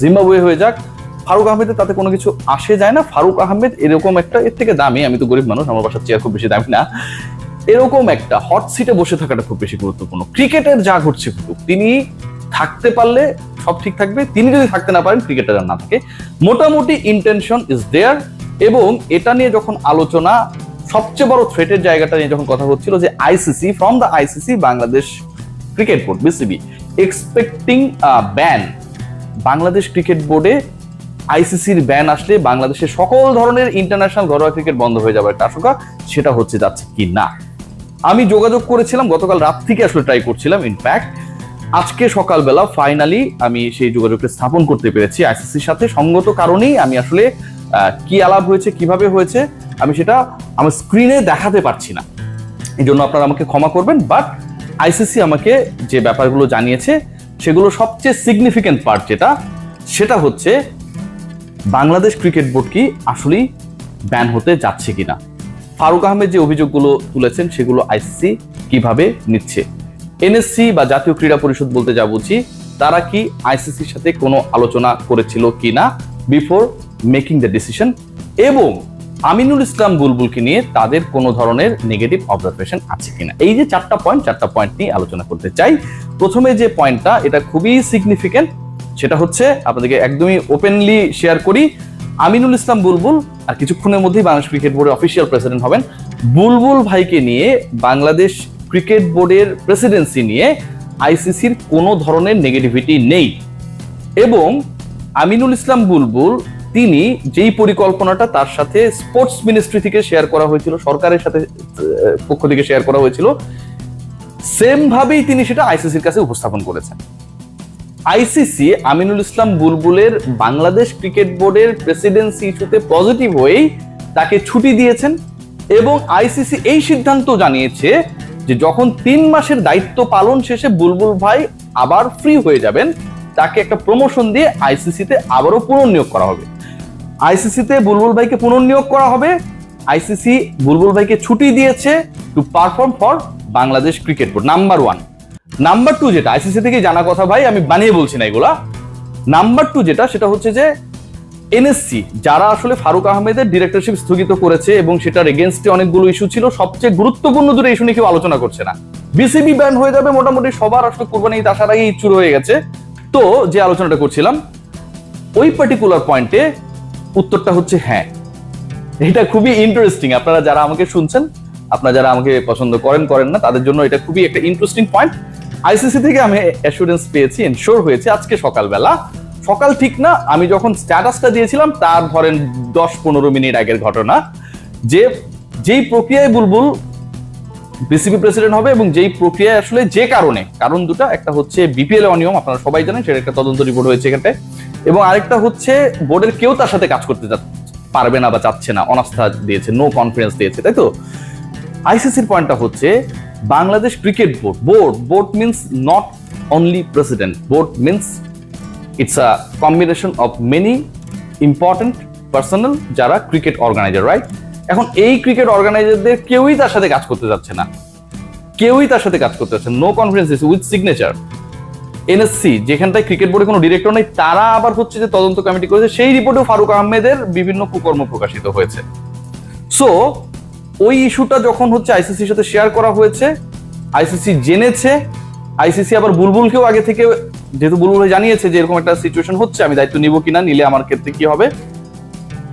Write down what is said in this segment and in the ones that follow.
Zimbabwe হয়ে যাক। ফারুক আহমেদের তাতে কোনো কিছু আসে যায় না। ফারুক আহমেদ এরকম একটা এর থেকে দামি। আমি তো গরিব মানুষ, আমার বাসার চেয়ার খুব বেশি দামি না। এরকম একটা হট সিটে বসে থাকাটা খুব বেশি গুরুত্বপূর্ণ। ক্রিকেটের যা ঘটছে তিনি থাকতে পারলে সব ঠিক থাকবে। তিনি যদি থাকতে না পারেন, ক্রিকেটার না থাকে। মোটামুটি ইন্টেনশন ইজ দেয়ার এবং এটা নিয়ে যখন আলোচনা, সবচেয়ে বড় থ্রেটের জায়গাটা নিয়ে যখন কথা হচ্ছিল যে ICC from the ICC Bangladesh cricket board BCB expecting ban Bangladesh cricket বোর্ডে আইসিসির ব্যান আসলে বাংলাদেশের সকল ধরনের ইন্টারন্যাশনাল ঘরোয়া ক্রিকেট বন্ধ হয়ে যাবার একটা আশঙ্কা, সেটা হচ্ছে যাচ্ছে কি না। আমি যোগাযোগ করেছিলাম, গতকাল রাত থেকে আসলে ট্রাই করছিলাম ইনফ্যাক্ট আজকে সকালবেলা ফাইনালি আমি সেই যোগাযোগটা স্থাপন করতে পেরেছি আইসিসির সাথে। সঙ্গত কারণেই আমি আসলে কি আলাপ হয়েছে, কীভাবে হয়েছে, আমি সেটা আমার স্ক্রিনে দেখাতে পারছি না। এই জন্য আপনারা আমাকে ক্ষমা করবেন বাট আইসিসি আমাকে যে ব্যাপারগুলো জানিয়েছে সেগুলো সবচেয়ে সিগনিফিক্যান্ট পার্ট যেটা, সেটা হচ্ছে বাংলাদেশ ক্রিকেট বোর্ড কি আসলেই ব্যান হতে যাচ্ছে কিনা। ফারুক আহমেদ যে অভিযোগগুলো তুলেছেন সেগুলো আইসিসি কীভাবে নিচ্ছে? এনএসসি বা জাতীয় ক্রীড়া পরিষদ বলতে যা বুঝি, তারা কি আইসিসির সাথে কোনো আলোচনা করেছিল কিনা বিফোর মেকিং দ্য ডিসিশন এবং আমিনুল ইসলাম বুলবুলকে নিয়ে তাদের কোনো ধরনের নেগেটিভ অবজারভেশন আছে কিনা? এই যে চারটা পয়েন্ট চারটা পয়েন্ট নিয়ে আলোচনা করতে চাই। প্রথমে যে পয়েন্টটা এটা খুবই সিগনিফিক্যান্ট সেটা হচ্ছে আপনাদেরকে একদমই ওপেনলি শেয়ার করি। আমিনুল ইসলাম বুলবুল আর কিছুক্ষণের মধ্যেই বাংলাদেশ ক্রিকেট বোর্ডের অফিসিয়াল প্রেসিডেন্ট হবেন। বুলবুল ভাইকে নিয়ে বাংলাদেশ ক্রিকেট বোর্ডের প্রেসিডেন্সি নিয়ে আইসিসির কোনো ধরনের নেগেটিভিটি নেই। এবং আমিনুল ইসলাম বুলবুল তিনি যেই পরিকল্পনাটা তার সাথে স্পোর্টস মিনিস্ট্রি থেকে শেয়ার করা হয়েছিল, সরকারের সাথে পক্ষ থেকে শেয়ার করা হয়েছিল সেম ভাবেই তিনি সেটা আইসিসির কাছে উপস্থাপন করেছেন। আইসিসি আমিনুল ইসলাম বুলবুলের বাংলাদেশ ক্রিকেট বোর্ডের প্রেসিডেন্সি ইস্যুতে পজিটিভ হয়েই তাকে ছুটি দিয়েছেন এবং আইসিসি এই সিদ্ধান্ত জানিয়েছে যে যখন তিন মাসের দায়িত্ব পালন শেষে বুলবুল ভাই আবার ফ্রি হয়ে যাবেন, তাকে একটা প্রমোশন দিয়ে আইসিসিতে আবারও পুনর্নিয়োগ করা হবে। আইসিসিতে বুলবুল ভাইকে পুনর্নিয়োগ করা হবে। আইসিসি বুলবুল ভাইকে ছুটি দিয়েছে to perform for Bangladesh cricket board number one number two যেটা, আইসিসি থেকে জানা কথা ভাই, আমি বানিয়ে বলছি না এগুলা। নাম্বার টু যেটা, সেটা হচ্ছে যে এনএসসি যারা আসলে ফারুক আহমেদের ডিরেক্টরশিপ স্থগিত করেছে এবং সেটার এগেনস্টে অনেকগুলো ইস্যু ছিল, সবচেয়ে গুরুত্বপূর্ণ দুটো ইস্যু নিয়ে কেউ আলোচনা করছে না। বিসিবি ব্যান হয়ে যাবে মোটামুটি সবার, আসলে কোরবানি আসার আগেই চুর হয়ে গেছে। তো যে আলোচনাটা করছিলাম, ওই পার্টিকুলার পয়েন্টে উত্তরটা হচ্ছে হ্যাঁ। এটা খুবই ইন্টারেস্টিং আপনারা যারা আমাকে শুনছেন, আপনারা যারা আমাকে পছন্দ করেন করেন না, তাদের জন্য এটা খুবই একটা ইন্টারেস্টিং পয়েন্ট আইসিসি থেকে আমি অ্যাসুরেন্স পেয়েছি এনশোর হয়েছে আজকে সকালবেলা। সকাল ঠিক না, আমি যখন স্ট্যাটাসটা দিয়েছিলাম, তার ধরেন দশ পনেরো মিনিট আগের ঘটনা, যে, যেই প্রক্রিয়ায় বুলবুল বিসিবি প্রেসিডেন্ট হবে এবং যেই প্রক্রিয়ায় আসলে যে কারণে, কারণ দুটা, একটা হচ্ছে বিপিএল অনিয়ম, আপনারা সবাই জানেন, সেটা একটা তদন্ত রিপোর্ট হয়েছে এখানটায়। এবং আরেকটা হচ্ছে, বোর্ডের কেউ তার সাথে কাজ করতে পারবে না বা চাচ্ছে না, অনাস্থা দিয়েছে নো কনফিডেন্স দিয়েছে, তাই তো? আইসিসির পয়েন্টটা হচ্ছে, Bangladesh cricket board board board means not only president board means it's a combination of many important personal যারা ক্রিকেট অর্গানাইজার রাইট এখন এই ক্রিকেট অর্গানাইজারদের কেউই তার সাথে কাজ করতে যাচ্ছে না। কেউই তার সাথে কাজ করতে যাচ্ছে no. Confidence with signature NSC, যেখানটায় ক্রিকেট বোর্ডে কোনো ডিরেক্টর নেই, তারা আবার হচ্ছে যে তদন্ত কমিটি করেছে, সেই রিপোর্টেও ফারুক আহমেদের বিভিন্ন কুকর্ম প্রকাশিত হয়েছে। সো ওই ইস্যুটা যখন হচ্ছে আইসিসির সাথে শেয়ার করা হয়েছে আইসিসি জেনেছে আইসিসি আবার বুলবুলকেও আগে থেকে, যেহেতু বুলবুল জানিয়েছে যে এরকম একটা সিচুয়েশন হচ্ছে, আমি দায়িত্ব নিব কিনা, নিলে আমার ক্ষেত্রে কি হবে,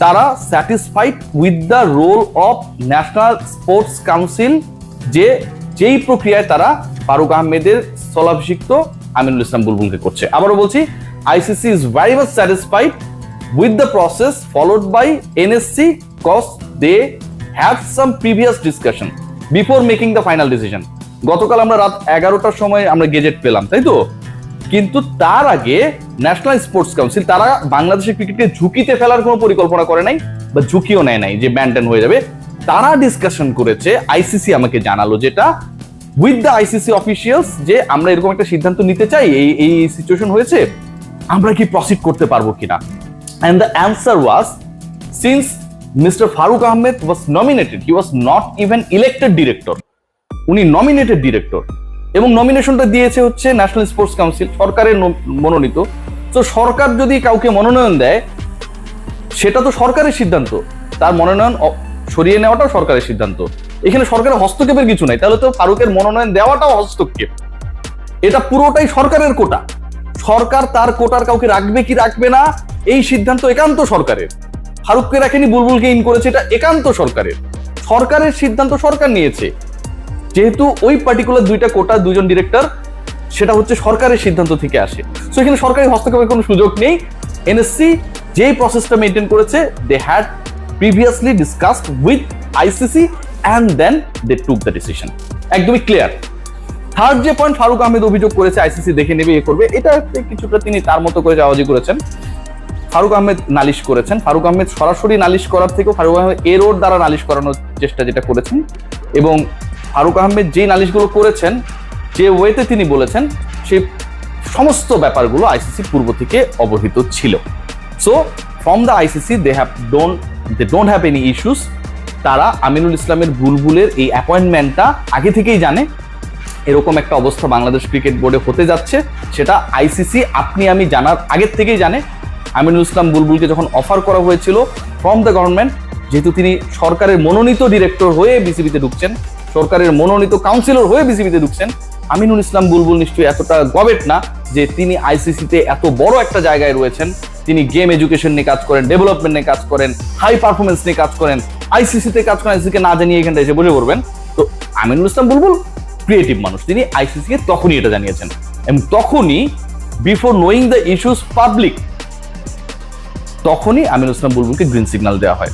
তারা satisfied with the role of national sports council যে, যেই প্রক্রিয়ায় তারা ফারুক আহমেদের স্থলাভিষিক্ত আমিনুল ইসলাম বুলবুলকে করছে। আবারও বলছি ICC is very much satisfied with the process followed by NSC cause they have some previous discussion before making the final decision গতকাল আমরা রাত এগারোটার সময় আমরা গেজেট পেলাম, তাই তো? কিন্তু তার আগে ন্যাশনাল স্পোর্টস কাউন্সিল তারা বাংলাদেশের ক্রিকেটকে ঝুঁকিতে ফেলার কোনো পরিকল্পনা করে নাই বা ঝুঁকিও নেয় নাই যে ব্যান্ডেন হয়ে যাবে। তারা ডিসকাশন করেছে আইসিসি আমাকে জানালো যেটা উইথ দ্য আইসিসি অফিসিয়ালস যে আমরা এরকম একটা সিদ্ধান্ত নিতে চাই, এই এই সিচুয়েশন হয়েছে, আমরা কি প্রসিড করতে পারব কিনা? And the answer was since mister Farooq Ahmed was nominated he was not even elected director উনি নমিনেটেড ডিরেক্টর এবং নমিনেশনটা দিয়েছে হচ্ছে ন্যাশনাল স্পোর্টস কাউন্সিল সরকারের মনোনীত। তো সরকার যদি কাউকে মনোনয়ন দেয়, সেটা তো সরকারের সিদ্ধান্ত। তার মনোনয়ন সরিয়ে নেওয়াটাও সরকারের সিদ্ধান্ত। এখানে সরকারের হস্তক্ষেপের কিছু নাই। তাহলে তো ফারুকের মনোনয়ন দেওয়াটাও হস্তক্ষেপ। এটা পুরোটাই সরকারের কোটা। সরকার তার কোটার কাউকে রাখবে কি রাখবে না, এই সিদ্ধান্ত একান্ত সরকারের। ফারুককে রাখেনি, বুলবুলকে ইন করেছে, এটা একান্ত সরকারের। সরকারের সিদ্ধান্ত সরকার নিয়েছে। যেহেতু ওই পার্টিকুলার দুইটা কোটা, দুজন ডিরেক্টর সেটা হচ্ছে সরকারের সিদ্ধান্ত থেকে আসে। সো এখানে সরকারি হস্তক্ষেপের কোনো সুযোগ নেই। এনএসসি যেই প্রসেসটা মেনটেন করেছে they had previously discussed with ICC and then they took the decision একদমই ক্লিয়ার থার্ড যে পয়েন্ট ফারুক আহমেদ অভিযোগ করেছে আইসিসি দেখে নেবে, এ করবে। এটা কিছুটা তিনি তার মতো করে যাওয়াজি করেছেন। ফারুক আহমেদ নালিশ করেছেন। ফারুক আহমেদ সরাসরি নালিশ করার থেকেও ফারুক আহমেদ এরোর দ্বারা নালিশ করানোর চেষ্টা যেটা করেছেন এবং ফারুক আহমেদ যেই নালিশগুলো করেছেন, যে ওয়েতে তিনি বলেছেন সেই সমস্ত ব্যাপারগুলো আইসিসি পূর্ব থেকে অবহিত ছিল। So from the ICC they have don't they don't have any issues তারা আমিনুল ইসলামের বুলবুলের এই অ্যাপয়েন্টমেন্টটা আগে থেকেই জানে। এরকম একটা অবস্থা বাংলাদেশ ক্রিকেট বোর্ডে হতে যাচ্ছে, সেটা আইসিসি, আপনি, আমি জানার আগের থেকেই জানে। আমিনুল ইসলাম বুলবুলকে যখন অফার করা হয়েছিল ফ্রম দ্য গভর্নমেন্ট যেহেতু তিনি সরকারের মনোনীত ডিরেক্টর হয়ে বিসিবিতে ঢুকছেন, সরকারের মনোনীত কাউন্সিলর হয়ে বিসিবিতে ঢুকছেন, আমিনুল ইসলাম বুলবুল নিশ্চয়ই এতটা গবেট না যে তিনি আইসিসিতে এত বড় একটা জায়গায় রয়েছেন। তিনি গেম এডুকেশন নিয়ে কাজ করেন ডেভেলপমেন্ট নিয়ে কাজ করেন হাই পারফরমেন্স নিয়ে কাজ করেন। আইসিসিতে কাজ করেন আইসিসিকে না জানিয়ে এখানটা এসে বসে পড়বেন। তো আমিনুল ইসলাম বুলবুল ক্রিয়েটিভ মানুষ। তিনি আইসিসিকে তখনই এটা জানিয়েছেন। এবং তখনই before knowing the issues public তখনই আমিনুল ইসলাম বুলবুলকে গ্রিন সিগন্যাল দেওয়া হয়।